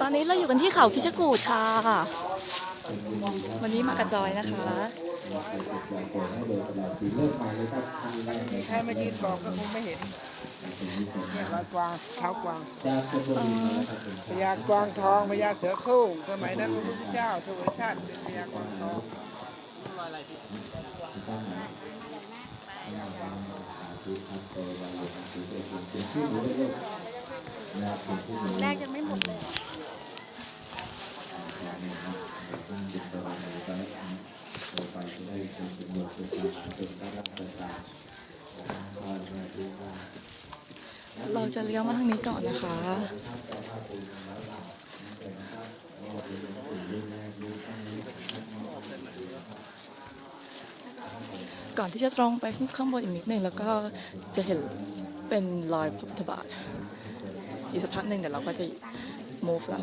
ตอนนี้เราอยู่กันที่เขาคิชกูดค่ะ วันนี้มากระจอยนะคะเราไปติดใจเปิดให้โดยตลอดปีเลิกใหม่เลยครับท่านแรกเลยใครมายืนบอกก็คงไม่เห็นเนี่ยร้อยกวางเท้ากวางจากชลบุรีมาแล้วครับผมพญากวางทองพญาเสือโคร่งสมัยนั้นพระพุทธเจ้าทวยชาติเป็นพญากวางทอง แรกยังไม่หมดเลยเราจะเลี้ยวมาทางนี้ก่อนนะคะก่อนที่จะตรงไปข้างบนอีกนิดนึงแล้วก็จะเห็นเป็นรอยพระพุทธบาท อีกสักพักหนึ่งเดี๋ยวเราก็จะ move แล้ว